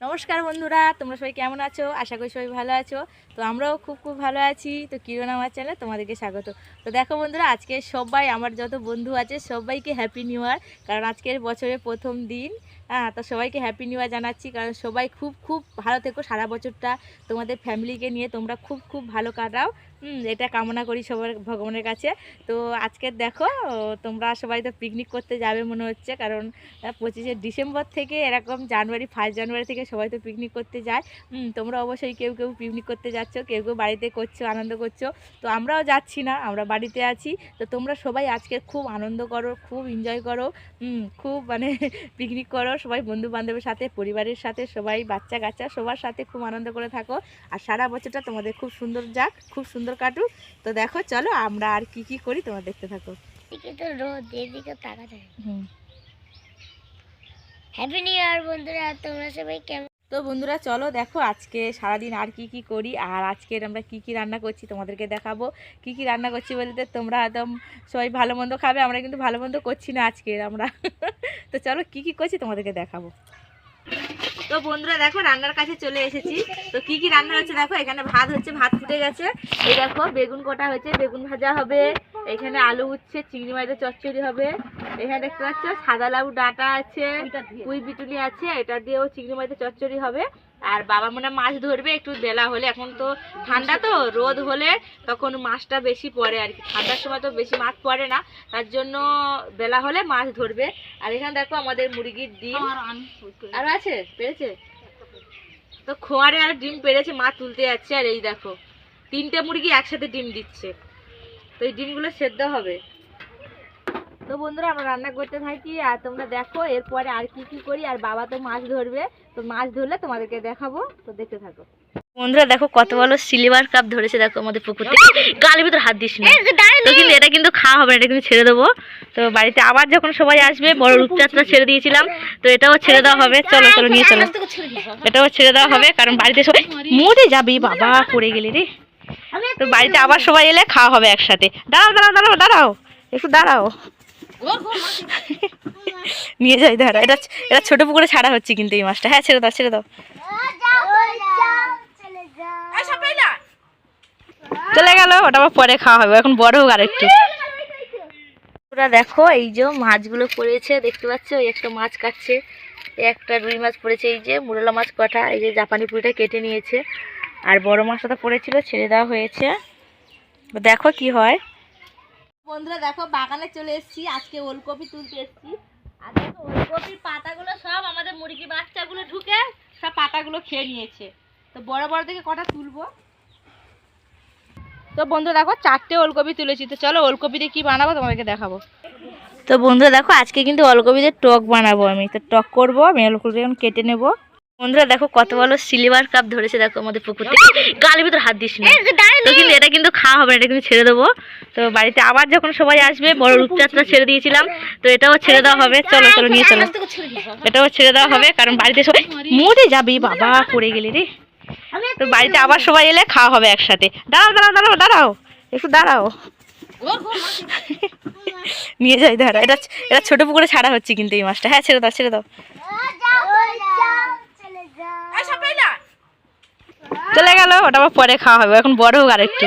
নমস্কার বন্ধুরা, তোমরা সবাই কেমন আছো? আশা করি সবাই ভালো আছো। তো আমরাও খুব খুব ভালো আছি। তো কিরণ আমার চ্যানেলে তোমাদেরকে স্বাগত। তো দেখো বন্ধুরা, আজকে সবাই, আমার যত বন্ধু আছে, সবাইকে হ্যাপি নিউ ইয়ার কারণ আজকের বছরের প্রথম দিন। হ্যাঁ তো সবাইকে হ্যাপি নিউ ইয়ার জানাচ্ছি। কারণ সবাই খুব খুব ভালো থেকো সারা বছরটা। তোমাদের ফ্যামিলিকে নিয়ে তোমরা খুব খুব ভালো কাটাও। এটা কামনা করি সবার ভগবানের কাছে। তো আজকে দেখো, তোমরা সবাই তো পিকনিক করতে যাবে মনে হচ্ছে। কারণ পঁচিশে ডিসেম্বর থেকে এরকম জানুয়ারি ফার্স্ট জানুয়ারি থেকে সবাই তো পিকনিক করতে যায়। তোমরা অবশ্যই কেউ কেউ পিকনিক করতে যাচ্ছ, কেউ কেউ বাড়িতে করছ, আনন্দ করছ। তো আমরাও যাচ্ছি না, আমরা বাড়িতে আছি। তো তোমরা সবাই আজকে খুব আনন্দ করো, খুব এনজয় করো। খুব মানে পিকনিক করো সবাই বন্ধু বান্ধবের সাথে পরিবারের সাথে সবাই বাচ্চা কাচ্চা সবার সাথে খুব আনন্দ করে থাকো। আর সারা বছরটা তোমাদের খুব সুন্দর যাক খুব সুন্দর কাটুক। তো দেখো চলো আমরা আর কি কি করি তোমরা দেখতে থাকো। হ্যাপি নিউ ইয়ার বন্ধুরা তোমরা সবাই কেমন? তো বন্ধুরা, চলো দেখো আজকে সারাদিন আর কি কি করি, আর আজকের আমরা কি কি রান্না করছি তোমাদেরকে দেখাবো। কি কি রান্না করছি বলতে তোমরা একদম সবাই ভালো মন্দ খাবে, আমরা কিন্তু ভালো মন্দ করছি না আজকের আমরা। তো চলো কি কি করছি তোমাদেরকে দেখাবো। তো বন্ধুরা দেখো রান্নার কাছে চলে এসেছি। তো কি কি রান্না হচ্ছে দেখো এখানে ভাত হচ্ছে ভাত ফুটে গেছে। এই দেখো বেগুন কটা হয়েছে বেগুন ভাজা হবে। এখানে আলু উঠছে চিংড়ি মাছের চচ্চড়ি হবে। এখানে দেখতে পাচ্ছ সাদা লাউ ডাটা আছে পুঁই বিটুলি আছে এটা দিয়েও চিংড়ি মাছের চচ্চড়ি হবে। আর বাবা মনে মাছ ধরবে একটু বেলা হলে। এখন তো ঠান্ডা তো রোদ হলে তখন মাছটা বেশি পড়ে আর কি। ঠান্ডার সময় তো বেশি মাছ পড়ে না তার জন্য বেলা হলে মাছ ধরবে। আর এখানে দেখো আমাদের মুরগির ডিম। আরও আছে? পেরেছে? তো খোয়ারে আর ডিম পেরেছে মা তুলতে যাচ্ছে। আর এই দেখো তিনটে মুরগি একসাথে ডিম দিচ্ছে। তো এই ডিমগুলো সেদ্ধ হবে। তো বন্ধুরা আমরা রান্না করতে থাকি আর তোমরা দেখো এরপরে আর কি কি করি আর বাবা তো মাছ ধরবে। তো মাছ ধরলে তোমাদেরকে দেখাবো তো দেখতে থাকো। বন্ধুরা দেখো কত বড় সিলভার কাপ ধরেছে দেখো আমাদের পুকুরতে গালের ভিতর হাত দিস না। তো কিন্তু এটা কিন্তু খাওয়া হবে না এটা কিন্তু ছেড়ে দেবো। তো বাড়িতে আবার যখন সবাই আসবে বড় রূপযাত্রা ছেড়ে দিয়েছিলাম তো এটাও ছেড়ে দেওয়া হবে। চলো চলো নিয়ে চলো। এটাও ছেড়ে দেওয়া হবে কারণ বাড়িতে সবাই মরে যাবি বাবা পড়ে গেলে রে। তো বাড়িতে আবার সবাই এলে খাওয়া হবে একসাথে। দাঁড়াও দাঁড়াও দাঁড়াও দাঁড়াও একটু দাঁড়াও। নিয়ে যাই দাঁড়া এটা এটা ছোট পুকুরে ছাড়া হচ্ছে কিন্তু এই মাছটা। হ্যাঁ ছেড়ে দাও ছেড়ে দাও। চলে গেল ওটা আবার পরে খাওয়া হবে এখন বড় হোক আরেকটু। তোরা দেখো এই যে মাছগুলো পড়েছে দেখতে পাচ্ছ? ওই একটা মাছ কাটছে একটা রুই মাছ পড়েছে এই যে মুরলা মাছ কটা এই যে জাপানি পুরিটা কেটে নিয়েছে। আর বড় মাছটা তো পড়েছিল ছেড়ে দেওয়া হয়েছে। দেখো কি হয়। বন্ধুরা দেখো, বাগানে চলে এসেছি। আজকে ওলকপি তুলতে এসেছি। আর দেখো, ওলকপির পাতাগুলো সব আমাদের মুরগি বাচ্চাগুলো ঢুকে সব পাতাগুলো খেয়ে নিয়েছে। তো বড় বড় থেকে কটা তুলবো? তো বন্ধু দেখো, চারটে ওলকপি তুলেছি। তো চলো ওলকপি দিয়ে কী বানাবো তোমাদেরকে দেখাবো। তো বন্ধুরা দেখো, আজকে কিন্তু ওলকপি দিয়ে টক বানাবো আমি। তো টক করব, আমি ওলকপি এখন কেটে নেব। বন্ধুরা দেখো, কত বড় সিলভার কাপ ধরেছে দেখো আমাদের পুকুরতে গালের ভিতর হাত দিস না। তো কিন্তু এটা কিন্তু খাওয়া হবে না, এটা কিন্তু ছেড়ে দেবো। তো বাড়িতে আবার যখন সবাই আসবে, বড় রূপযাত্রা ছেড়ে দিয়েছিলাম, তো এটাও ছেড়ে দেওয়া হবে। চলো চলো, নিয়ে চলো। এটাও ছেড়ে দেওয়া হবে, কারণ বাড়িতে সবাই মরে যাবি, বাবা, পড়ে গেলে রে। তো বাড়িতে আবার সবাই এলে খাওয়া হবে একসাথে। দাঁড়াও দাঁড়াও দাঁড়াও দাঁড়াও, একটু দাঁড়াও। নিয়ে যাই, দাঁড়া, এটা এটা ছোট পুকুরে ছাড়া হচ্ছে কিন্তু এই মাছটা। হ্যাঁ ছেড়ে দাও ছেড়ে দাও। চলে গেল, ওটা আবার পরে খাওয়া হবে, এখন বড় হোক আরেকটু।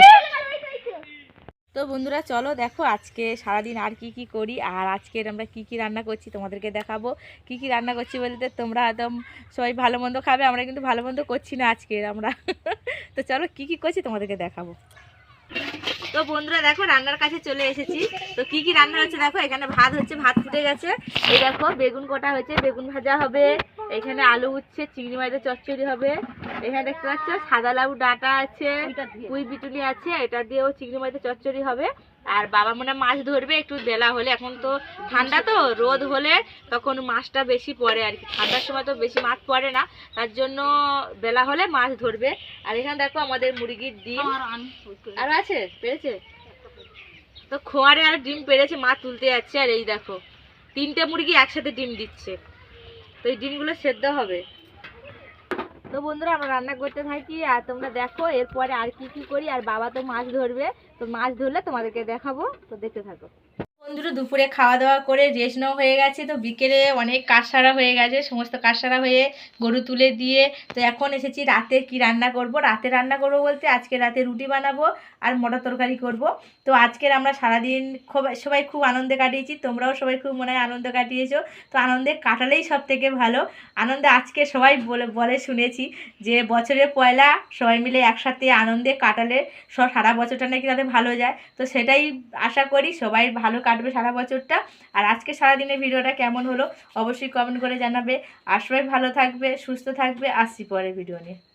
তো বন্ধুরা, চলো দেখো আজকে সারাদিন আর কি কি করি, আর আজকের আমরা কি কি রান্না করছি তোমাদেরকে দেখাবো। কি কি রান্না করছি বলতে তোমরা একদম সবাই ভালো মন্দ খাবে, আমরা কিন্তু ভালো মন্দ করছি না আজকের আমরা। তো চলো কি কি করছি তোমাদেরকে দেখাবো। তো বন্ধুরা দেখো রান্নার কাছে চলে এসেছি। তো কি কি রান্না হচ্ছে দেখো এখানে ভাত হচ্ছে ভাত ফুটে গেছে। এই দেখো বেগুন কটা হয়েছে বেগুন ভাজা হবে। এখানে আলু উঠছে চিংড়ি মাছের চচ্চড়ি হবে। এখানে দেখতে পাচ্ছ সাদা লাউ ডাটা আছে পুঁই বিটুলি আছে এটা দিয়েও চিংড়ি মাছের চচ্চড়ি হবে। আর বাবা মনে মাছ ধরবে একটু বেলা হলে। এখন তো ঠান্ডা তো রোদ হলে তখন মাছটা বেশি পড়ে আর কি। ঠান্ডার সময় তো বেশি মাছ পড়ে না তার জন্য বেলা হলে মাছ ধরবে। আর এখানে দেখো আমাদের মুরগির ডিম। আরও আছে? পেরেছে? তো খোয়ারে আর ডিম পেরেছে মা তুলতে যাচ্ছে। আর এই দেখো তিনটে মুরগি একসাথে ডিম দিচ্ছে। তো এই ডিমগুলো সেদ্ধ হবে। তো বন্ধুরা, আমরা রান্না করতে থাকি আর তোমরা দেখো এরপরে আর কি কি করি, আর বাবা তো মাছ ধরবে। তো মাছ ধরলে তোমাদেরকে দেখাবো। তো দেখতে থাকো। বন্ধুরা, দুপুরে খাওয়া দাওয়া করে রেস্ট নেওয়া হয়ে গেছে। তো বিকেলে অনেক কাজ সারা হয়ে গেছে, সমস্ত কাজ সারা হয়ে গরু তুলে দিয়ে। তো এখন এসেছি রাতে কি রান্না করব? রাতে রান্না করব বলতে আজকে রাতে রুটি বানাবো আর মটর তরকারি করব। তো আজকের আমরা সারাদিন খুব, সবাই খুব আনন্দে কাটিয়েছি, তোমরাও সবাই খুব মনে হয় আনন্দ কাটিয়েছো। তো আনন্দে কাটালেই সব থেকে ভালো। আনন্দে আজকে সবাই বলে বলে শুনেছি যে বছরের পয়লা সবাই মিলে একসাথে আনন্দে কাটালে সব সারা বছরটা নাকি তাদের ভালো যায়। তো সেটাই আশা করি সবাই ভালো কাটবে সারা বছরটা। আর আজকে সারাদিনের ভিডিওটা কেমন হলো, অবশ্যই কমেন্ট করে জানাবে। আর সবাই ভালো থাকবে, সুস্থ থাকবে। আসছি পরে ভিডিও নিয়ে।